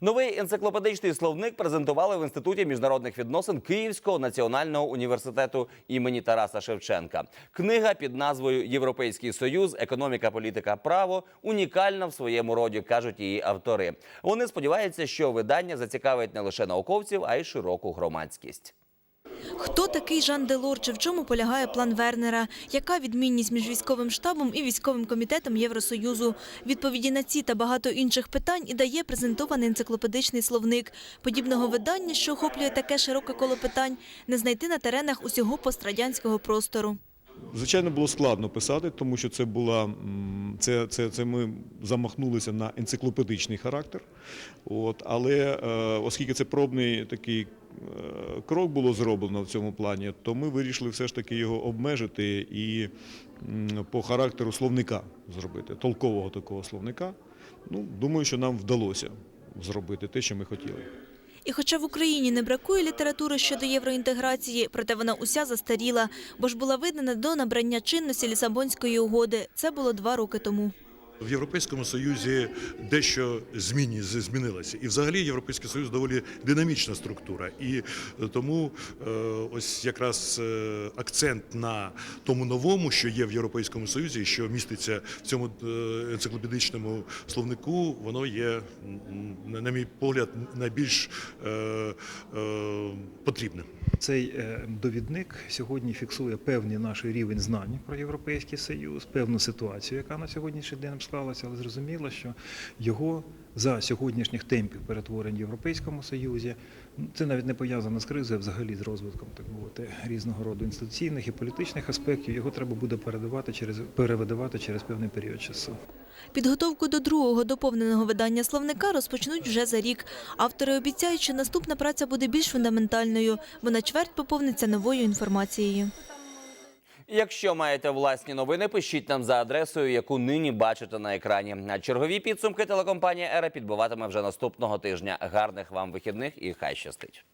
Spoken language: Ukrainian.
Новий енциклопедичний словник презентували в інституті міжнародних відносин Київського національного університету імені Тараса Шевченка. Книга під назвою Європейський союз, економіка, політика, право унікальна в своєму роді, кажуть її автори. Вони сподіваються, що видання зацікавить не лише науковців, а й широку громадськість. Хто такий Жан Делор чи в чому полягає план Вернера? Яка відмінність між військовим штабом і військовим комітетом Євросоюзу? Відповіді на ці та багато інших питань і дає презентований енциклопедичний словник. Подібного видання, що охоплює таке широке коло питань, не знайти на теренах усього пострадянського простору. Звичайно, було складно писати, тому що це була це, це, це ми замахнулися на енциклопедичний характер. От, але е, оскільки це пробний такий е, крок було зроблено в цьому плані, то ми вирішили все ж таки його обмежити і по характеру словника зробити, толкового такого словника. Ну, думаю, що нам вдалося зробити те, що ми хотіли. І хоча в Україні не бракує літератури щодо євроінтеграції, проте вона уся застаріла, бо ж була видана до набрання чинності Лісабонської угоди. Це було два роки тому. В Європейському Союзі дещо зміні змінилося, і взагалі Європейський Союз доволі динамічна структура. І тому е, ось якраз е, акцент на тому новому, що є в Європейському Союзі, що міститься в цьому е, енциклопедичному словнику, воно є, на мій погляд, найбільш е, е, потрібним. Цей е, довідник сьогодні фіксує певний наш рівень знань про Європейський Союз, певну ситуацію, яка на сьогоднішній день склалася, але зрозуміло, що його за сьогоднішніх темпів перетворень в Європейському Союзі ну, це навіть не пов'язано з кризою, а взагалі з розвитком так мовити різного роду інституційних і політичних аспектів. Його треба буде передавати через перевидавати через певний період часу. Підготовку до другого доповненого видання словника розпочнуть вже за рік. Автори обіцяють, що наступна праця буде більш фундаментальною, бо на чверть поповниться новою інформацією. Якщо маєте власні новини, пишіть нам за адресою, яку нині бачите на екрані. А чергові підсумки телекомпанія Ера підбиватиме вже наступного тижня. Гарних вам вихідних і хай щастить.